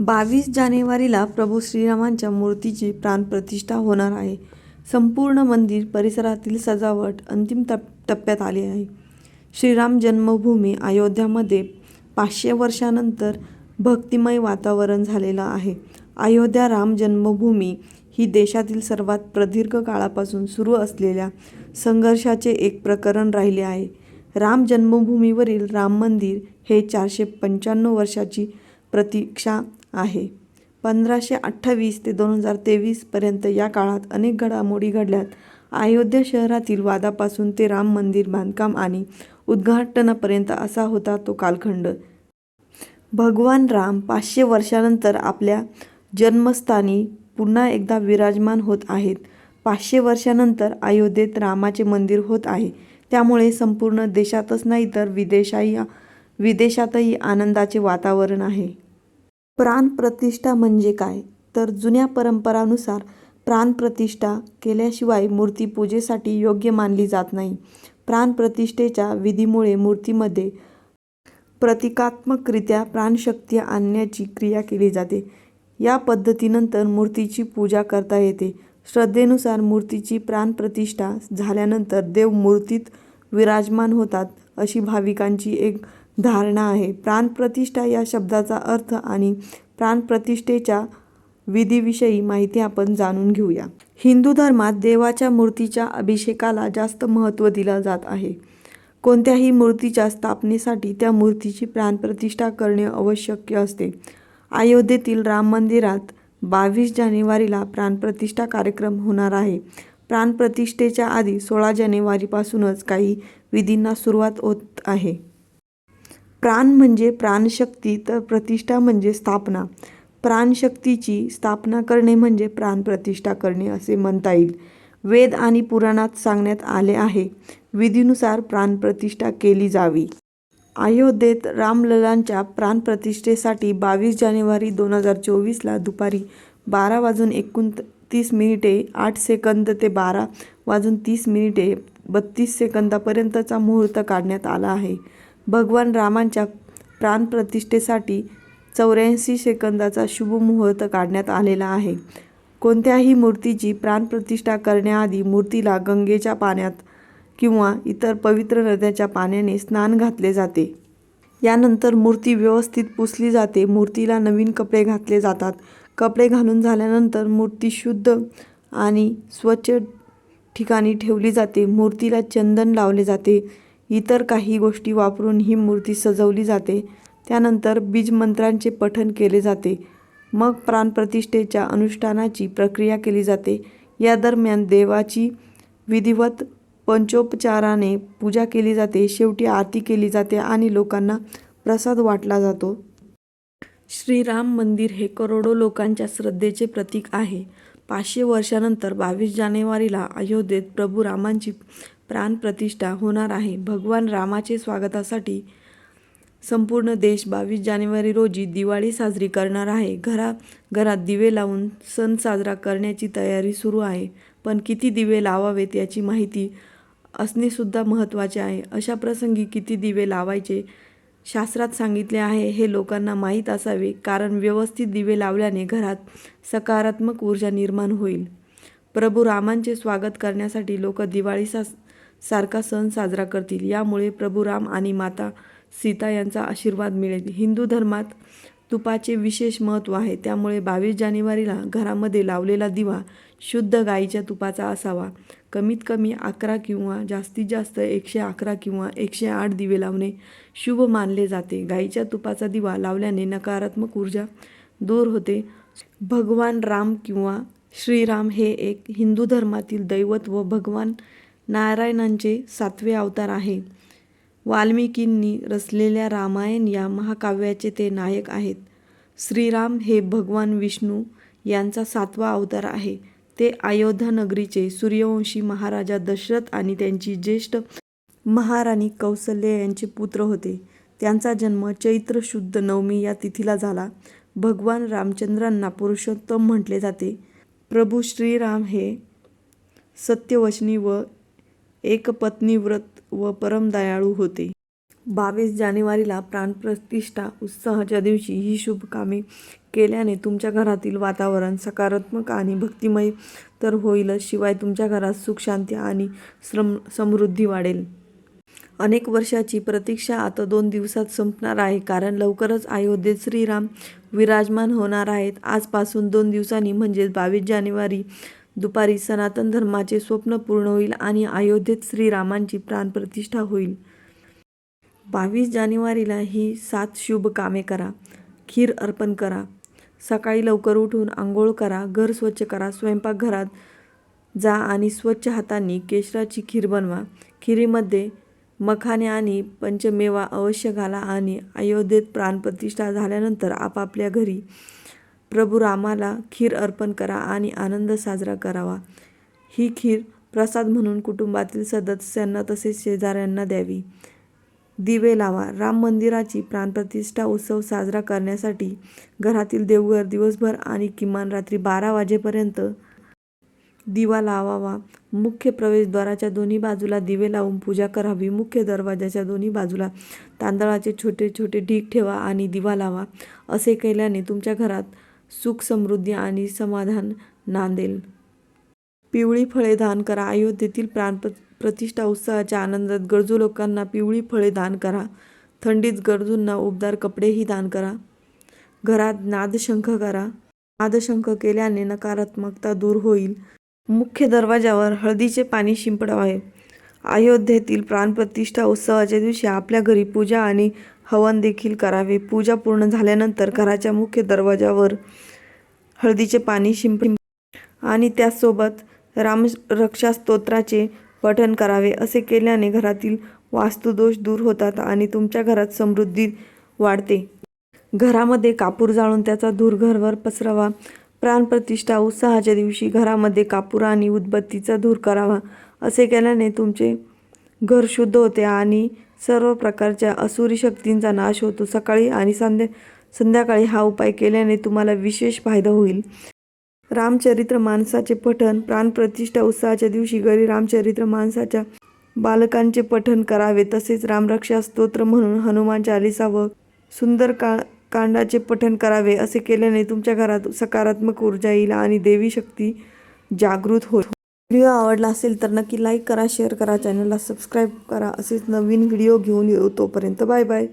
बावीस जानेवारीला प्रभू श्रीरामांच्या मूर्तीची प्राणप्रतिष्ठा होणार आहे. संपूर्ण मंदिर परिसरातील सजावट अंतिम टप्प्यात आली आहे. श्रीराम जन्मभूमी अयोध्यामध्ये पाचशे वर्षानंतर भक्तिमय वातावरण झालेलं आहे. अयोध्या राम जन्मभूमी ही देशातील सर्वात प्रदीर्घ काळापासून सुरू असलेल्या संघर्षाचे एक प्रकरण राहिले आहे. राम जन्मभूमीवरील राम मंदिर हे चारशे पंच्याण्णव वर्षाची प्रतीक्षा आहे. पंधराशे अठ्ठावीस ते दोन हजार तेवीसपर्यंत या काळात अनेक घडामोडी घडल्यात. अयोध्या शहरातील वादापासून ते राम मंदिर बांधकाम आणि उद्घाटनापर्यंत असा होता तो कालखंड. भगवान राम पाचशे वर्षानंतर आपल्या जन्मस्थानी पुन्हा एकदा विराजमान होत आहेत. पाचशे वर्षानंतर अयोध्येत रामाचे मंदिर होत आहे. त्यामुळे संपूर्ण देशातच नाही तर विदेशातही आनंदाचे वातावरण आहे. प्राणप्रतिष्ठा म्हणजे काय? तर जुन्या परंपरानुसार प्राणप्रतिष्ठा केल्याशिवाय मूर्ती पूजेसाठी योग्य मानली जात नाही. प्राणप्रतिष्ठेच्या विधीमुळे मूर्तीमध्ये प्रतिकात्मकरित्या प्राणशक्ती आणण्याची क्रिया केली जाते. या पद्धतीनंतर मूर्तीची पूजा करता येते. श्रद्धेनुसार मूर्तीची प्राणप्रतिष्ठा झाल्यानंतर देव मूर्तीत विराजमान होतात अशी भाविकांची एक धारणा आहे. प्राणप्रतिष्ठा या शब्दाचा अर्थ आणि प्राणप्रतिष्ठेच्या विधीविषयी माहिती आपण जाणून घेऊया. हिंदू धर्मात देवाच्या मूर्तीच्या अभिषेकाला जास्त महत्त्व दिलं जात आहे. कोणत्याही मूर्तीच्या स्थापनेसाठी त्या मूर्तीची प्राणप्रतिष्ठा करणे आवश्यक असते. अयोध्येतील राम मंदिरात बावीस जानेवारीला प्राणप्रतिष्ठा कार्यक्रम होणार आहे. प्राणप्रतिष्ठेच्या आधी सोळा जानेवारीपासूनच काही विधींना सुरुवात होत आहे. प्राण म्हणजे प्राणशक्ती तर प्रतिष्ठा म्हणजे स्थापना. प्राणशक्तीची स्थापना करणे म्हणजे प्राणप्रतिष्ठा करणे असे म्हणता येईल. वेद आणि पुराणात सांगण्यात आले आहे. विधीनुसार प्राणप्रतिष्ठा केली जावी. अयोध्येत रामललांच्या प्राणप्रतिष्ठेसाठी बावीस जानेवारी दोन हजार चोवीसला दुपारी बारा वाजून एकोणतीस मिनिटे आठ सेकंद ते बारा वाजून तीस मिनिटे बत्तीस सेकंदापर्यंतचा मुहूर्त काढण्यात आला आहे. भगवान रामांच्या प्राणप्रतिष्ठेसाठी चौऱ्याऐंशी सेकंदाचा शुभ मुहूर्त काढण्यात आलेला आहे. कोणत्याही मूर्तीची प्राणप्रतिष्ठा करण्याआधी मूर्तीला गंगेच्या पाण्यात किंवा इतर पवित्र नद्याच्या पाण्याने स्नान घातले जाते. यानंतर मूर्ती व्यवस्थित पुसली जाते. मूर्तीला नवीन कपडे घातले जातात. कपडे घालून झाल्यानंतर मूर्ती शुद्ध आणि स्वच्छ ठिकाणी ठेवली जाते. मूर्तीला चंदन लावले जाते. इतर काही गोष्टी वापरून ही मूर्ती सजवली जाते. त्यानंतर बीजमंत्रांचे पठण केले जाते. मग प्राणप्रतिष्ठेच्या अनुष्ठानाची प्रक्रिया केली जाते. या दरम्यान देवाची विधिवत पंचोपचाराने पूजा केली जाते. शेवटी आरती केली जाते आणि लोकांना प्रसाद वाटला जातो. श्रीराम मंदिर हे करोडो लोकांच्या श्रद्धेचे प्रतीक आहे. पाचशे वर्षानंतर बावीस जानेवारीला अयोध्येत प्रभू रामांची प्राणप्रतिष्ठा होणार आहे. भगवान रामाचे स्वागतासाठी संपूर्ण देश बावीस जानेवारी रोजी दिवाळी साजरी करणार आहे. घरा घरात दिवे लावून सण साजरा करण्याची तयारी सुरू आहे. पण किती दिवे लावावेत याची माहिती असणेसुद्धा महत्त्वाचे आहे. अशा प्रसंगी किती दिवे लावायचे शास्त्रात सांगितले आहे हे लोकांना माहीत असावे. कारण व्यवस्थित दिवे लावल्याने घरात सकारात्मक ऊर्जा निर्माण होईल. प्रभू रामांचे स्वागत करण्यासाठी लोक दिवाळीसारखा सण साजरा करतील. यामुळे प्रभू राम आणि माता सीता यांचा आशीर्वाद मिळेल. हिंदू धर्मात तुपाचे विशेष महत्त्व आहे. त्यामुळे बावीस जानेवारीला घरामध्ये लावलेला दिवा शुद्ध गाईच्या तुपाचा असावा. कमीत कमी अकरा किंवा जास्तीत जास्त एकशे अकरा किंवा एकशे आठ दिवे लावणे शुभ मानले जाते. गाईच्या तुपाचा दिवा लावल्याने नकारात्मक ऊर्जा दूर होते. भगवान राम किंवा श्रीराम हे एक हिंदू धर्मातील दैवत व भगवान नारायणांचे सातवे अवतार आहे. वाल्मिकींनी रचलेल्या रामायण या महाकाव्याचे ते नायक आहेत. श्रीराम हे भगवान विष्णू यांचा सातवा अवतार आहे. ते अयोध्यानगरीचे सूर्यवंशी महाराजा दशरथ आणि त्यांची ज्येष्ठ महाराणी कौसल्य यांचे पुत्र होते. त्यांचा जन्म चैत्र शुद्ध नवमी या तिथीला झाला. भगवान रामचंद्रांना पुरुषोत्तम म्हटले जाते. प्रभू श्रीराम हे सत्यवचनी व एकपत्नीव्रत व परमदयाळू होते. बावीस जानेवारीला प्राणप्रतिष्ठा उत्साहाच्या दिवशी ही शुभकामे केल्याने तुमच्या घरातील वातावरण सकारात्मक आणि भक्तिमय तर होईलच शिवाय तुमच्या घरात सुख शांती आणि श्रम समृद्धी वाढेल. अनेक वर्षाची प्रतीक्षा आता दोन दिवसात संपणार आहे कारण लवकरच अयोध्येत श्रीराम विराजमान होणार आहेत. आजपासून दोन दिवसांनी म्हणजेच बावीस जानेवारी दुपारी सनातन धर्माचे स्वप्न पूर्ण होईल आणि अयोध्येत श्रीरामांची प्राणप्रतिष्ठा होईल. बावीस जानेवारीला ही सात शुभ कामे करा. खीर अर्पण करा. सकाळी लवकर उठून आंघोळ करा. घर स्वच्छ करा. स्वयंपाकघरात जा आणि स्वच्छ हातांनी केशराची खीर बनवा. खिरीमध्ये मखाने आणि पंचमेवा अवश्य घाला आणि अयोध्येत प्राणप्रतिष्ठा झाल्यानंतर आपापल्या घरी प्रभू रामाला खीर अर्पण करा आणि आनंद साजरा करावा. ही खीर प्रसाद म्हणून कुटुंबातील सदस्यांना तसेच शेजाऱ्यांना द्यावी. दिवे लावा. राम मंदिराची प्राणप्रतिष्ठा उत्सव साजरा करण्यासाठी घरातील देवघर दिवसभर आणि किमान रात्री बारा वाजेपर्यंत दिवा लावावा. मुख्य प्रवेशद्वाराच्या दोन्ही बाजूला दिवे लावून पूजा करावी. मुख्य दरवाजाच्या दोन्ही बाजूला तांदळाचे छोटे छोटे ढीग ठेवा आणि दिवा लावा. असे केल्याने तुमच्या घरात सुख समृद्धी आणि समाधान नांदेल. पिवळी फळे दान करा. अयोध्येतील प्राणप प्रतिष्ठा उत्सवाच्या आनंदात गरजू लोकांना पिवळी फळे दान करा. थंडीत गरजूंना उबदार कपडेही दान करा. घरात नादशंख करा. नादशंख केल्याने नकारात्मकता दूर होईल. मुख्य दरवाजावर हळदीचे पाणी शिंपडावे. अयोध्येतील प्राणप्रतिष्ठा उत्सवाच्या दिवशी आपल्या घरी पूजा आणि हवन देखील करावे. पूजा पूर्ण झाल्यानंतर घराच्या मुख्य दरवाजावर हळदीचे पाणी शिंप आणि त्याचसोबत रामरक्षा स्तोत्राचे पठण करावे असे केल्याने घरातील वास्तुदोष दूर होतात आणि तुमच्या घरात समृद्धी वाढते. घरामध्ये कापूर जाळून त्याचा धूर घरभर पसरावा प्राणप्रतिष्ठा उत्साहाच्या दिवशी घरामध्ये कापूर आणि उदबत्तीचा धूर करावा. असे केल्याने तुमचे घर शुद्ध होते आणि सर्व प्रकारच्या असुरी शक्तींचा नाश होतो. सकाळी आणि संध्या संध्याकाळी हा उपाय केल्याने तुम्हाला विशेष फायदा होईल. रामचरित्र मानसाचे पठण प्राणप्रतिष्ठा उत्सवाच्या दिवशी घरी रामचरित्र मानसाच्या बालकांचे पठण करावे तसेच रामरक्षा स्तोत्र म्हणून हनुमान चालिसा व सुंदर का कांडाचे पठण करावे असे केल्याने तुमच्या घरात सकारात्मक ऊर्जा येईल आणि देवी शक्ती जागृत होईल. व्हिडिओ आवडला असेल तर नक्की लाईक करा शेअर करा चॅनलला सबस्क्राईब करा. असेच नवीन व्हिडिओ घेऊन येऊ तोपर्यंत बाय बाय.